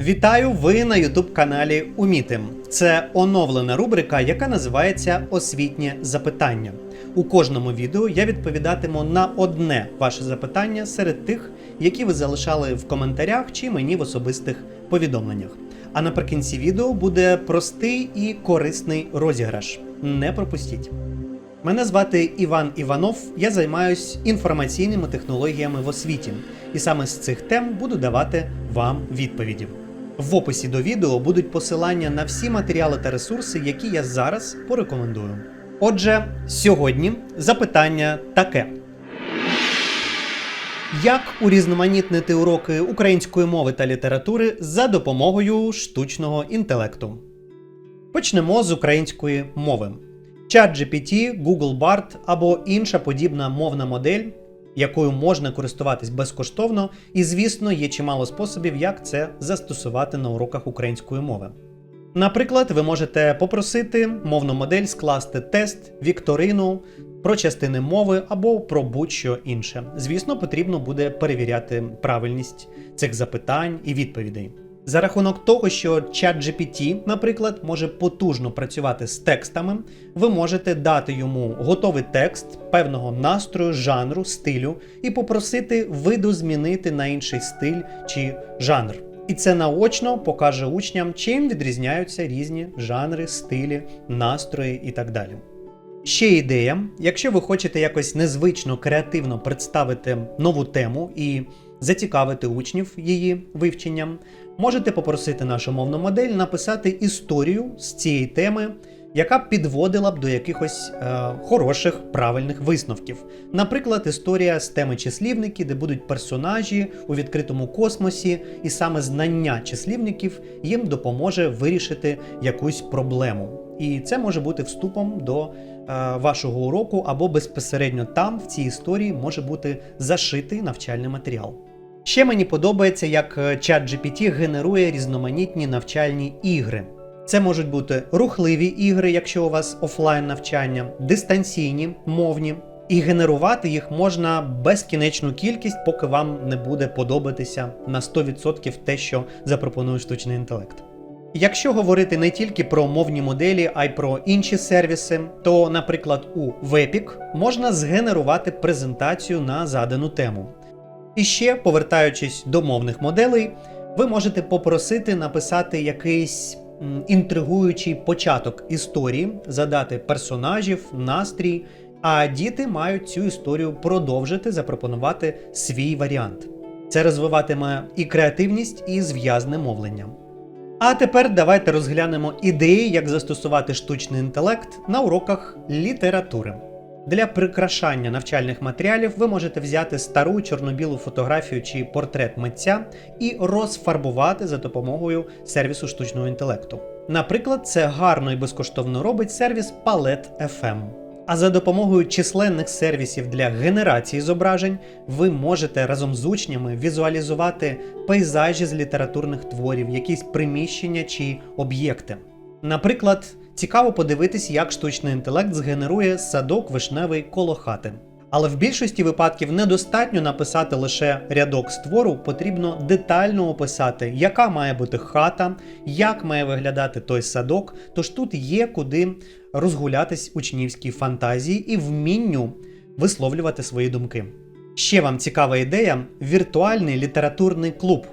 Вітаю! Ви на youtube каналі Уміти. Це оновлена рубрика, яка називається Освітнє запитання. У кожному відео я відповідатиму на одне ваше запитання серед тих, які ви залишали в коментарях чи мені в особистих повідомленнях. А наприкінці відео буде простий і корисний розіграш. Не пропустіть. Мене звати Іван Іванов. Я займаюсь інформаційними технологіями в освіті, і саме з цих тем буду давати вам відповіді. В описі до відео будуть посилання на всі матеріали та ресурси, які я зараз порекомендую. Отже, сьогодні запитання таке: як урізноманітнити уроки української мови та літератури за допомогою штучного інтелекту? Почнемо з української мови. ChatGPT, Google Bard або інша подібна мовна модель, якою можна користуватись безкоштовно, і, звісно, є чимало способів, як це застосувати на уроках української мови. Наприклад, ви можете попросити мовну модель скласти тест, вікторину про частини мови або про будь-що інше. Звісно, потрібно буде перевіряти правильність цих запитань і відповідей. За рахунок того, що ChatGPT, наприклад, може потужно працювати з текстами, ви можете дати йому готовий текст певного настрою, жанру, стилю і попросити видозмінити на інший стиль чи жанр. І це наочно покаже учням, чим відрізняються різні жанри, стилі, настрої і так далі. Ще ідея: якщо ви хочете якось незвично креативно представити нову тему і зацікавити учнів її вивченням, можете попросити нашу мовну модель написати історію з цієї теми, яка підводила б до якихось е, хороших правильних висновків. Наприклад, історія з теми числівники, де будуть персонажі у відкритому космосі, і саме знання числівників їм допоможе вирішити якусь проблему. І це може бути вступом до е, вашого уроку, або безпосередньо там, в цій історії, може бути зашитий навчальний матеріал. Ще мені подобається, як е, ChatGPT генерує різноманітні навчальні ігри. Це можуть бути рухливі ігри, якщо у вас офлайн навчання, дистанційні, мовні. І генерувати їх можна безкінечну кількість, поки вам не буде подобатися на 100% те, що запропонує штучний інтелект. Якщо говорити не тільки про мовні моделі, а й про інші сервіси, то, наприклад, у Webik можна згенерувати презентацію на задану тему. І ще, повертаючись до мовних моделей, ви можете попросити написати якийсь інтригуючий початок історії, задати персонажів, настрій, а діти мають цю історію продовжити, запропонувати свій варіант. Це розвиватиме і креативність, і зв'язне мовлення. А тепер давайте розглянемо ідеї, як застосувати штучний інтелект на уроках літератури. Для прикрашання навчальних матеріалів ви можете взяти стару чорно-білу фотографію чи портрет митця і розфарбувати за допомогою сервісу штучного інтелекту. Наприклад, це гарно і безкоштовно робить сервіс Palette FM. А за допомогою численних сервісів для генерації зображень ви можете разом з учнями візуалізувати пейзажі з літературних творів, якісь приміщення чи об'єкти. Наприклад, цікаво подивитись, як штучний інтелект згенерує садок вишневий коло хати. Але в більшості випадків недостатньо написати лише рядок з твору, потрібно детально описати, яка має бути хата, як має виглядати той садок. Тож тут є куди розгулятись учнівській фантазії і вмінню висловлювати свої думки. Ще вам цікава ідея: віртуальний літературний клуб.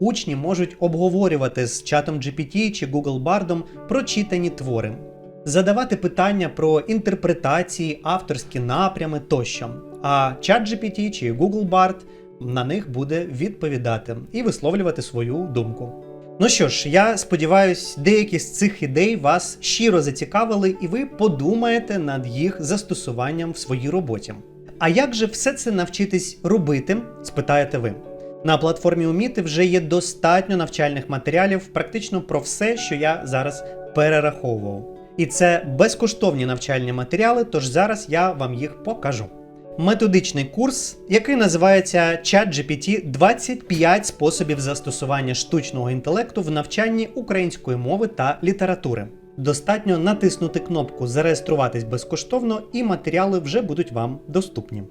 Учні можуть обговорювати з чатом GPT чи Google Bard прочитані твори, задавати питання про інтерпретації, авторські напрями тощо. А чат GPT чи Google Bard на них буде відповідати і висловлювати свою думку. Ну що ж, я сподіваюся, деякі з цих ідей вас щиро зацікавили, і ви подумаєте над їх застосуванням в своїй роботі. А як же все це навчитись робити? спитаєте ви. На платформі Уміти вже є достатньо навчальних матеріалів, практично про все, що я зараз перераховував. І це безкоштовні навчальні матеріали, тож зараз я вам їх покажу. Методичний курс, який називається ChatGPT 25 способів застосування штучного інтелекту в навчанні української мови та літератури. Достатньо натиснути кнопку Зареєструватись безкоштовно, і матеріали вже будуть вам доступні.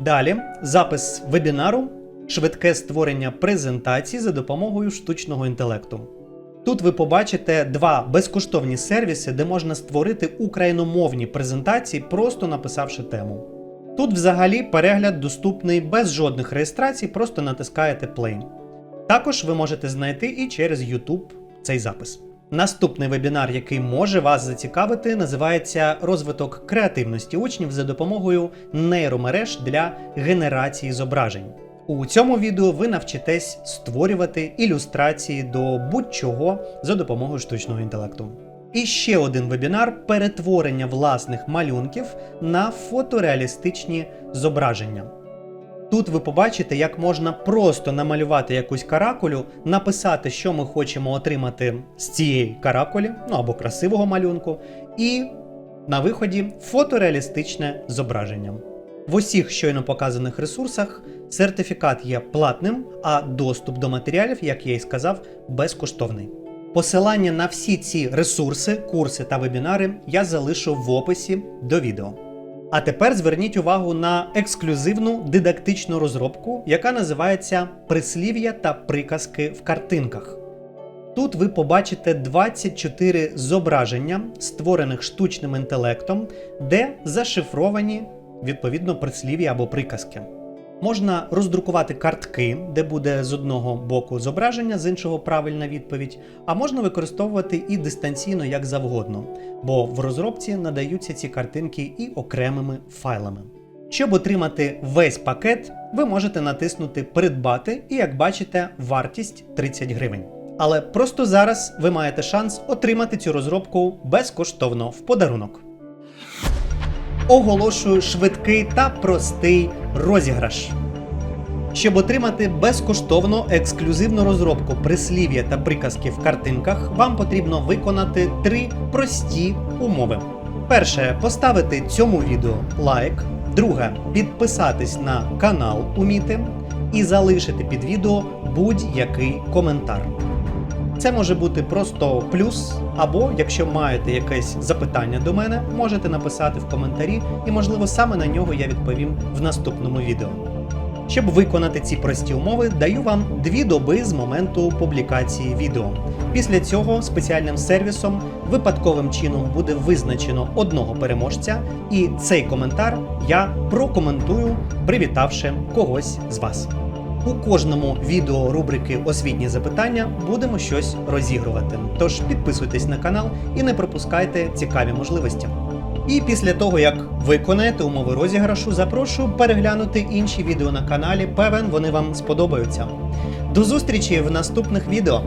Далі запис вебінару швидке створення презентацій за допомогою штучного інтелекту. Тут ви побачите два безкоштовні сервіси, де можна створити україномовні презентації, просто написавши тему. Тут взагалі перегляд доступний без жодних реєстрацій, просто натискаєте Play. Також ви можете знайти і через YouTube цей запис. Наступний вебінар, який може вас зацікавити, називається Розвиток креативності учнів за допомогою нейромереж для генерації зображень. У цьому відео ви навчитесь створювати ілюстрації до будь-чого за допомогою штучного інтелекту. І ще один вебінар перетворення власних малюнків на фотореалістичні зображення. Тут ви побачите, як можна просто намалювати якусь каракулю, написати, що ми хочемо отримати з цієї каракулі, ну або красивого малюнку, і на виході фотореалістичне зображення. В усіх щойно показаних ресурсах сертифікат є платним, а доступ до матеріалів, як я і сказав, безкоштовний. Посилання на всі ці ресурси, курси та вебінари я залишу в описі до відео. А тепер зверніть увагу на ексклюзивну дидактичну розробку, яка називається Прислів'я та приказки в картинках. Тут ви побачите 24 зображення, створених штучним інтелектом, де зашифровані відповідно прислів'я або приказки. Можна роздрукувати картки, де буде з одного боку зображення, з іншого правильна відповідь, а можна використовувати і дистанційно як завгодно, бо в розробці надаються ці картинки і окремими файлами. Щоб отримати весь пакет, ви можете натиснути Придбати і, як бачите, вартість 30 гривень. Але просто зараз ви маєте шанс отримати цю розробку безкоштовно в подарунок. Оголошую швидкий та простий розіграш. Щоб отримати безкоштовно ексклюзивну розробку прислів'я та приказки в картинках, вам потрібно виконати три прості умови. Перше поставити цьому відео лайк. Друге підписатись на канал Уміти і залишити під відео будь-який коментар. Це може бути просто плюс, або якщо маєте якесь запитання до мене, можете написати в коментарі, і можливо саме на нього я відповім в наступному відео. Щоб виконати ці прості умови, даю вам дві доби з моменту публікації відео. Після цього спеціальним сервісом випадковим чином буде визначено одного переможця, і цей коментар я прокоментую, привітавши когось з вас. У кожному відео рубрики Освітні запитання будемо щось розігрувати. Тож підписуйтесь на канал і не пропускайте цікаві можливості. І після того, як виконаєте умови розіграшу, запрошую переглянути інші відео на каналі. Певен, вони вам сподобаються. До зустрічі в наступних відео!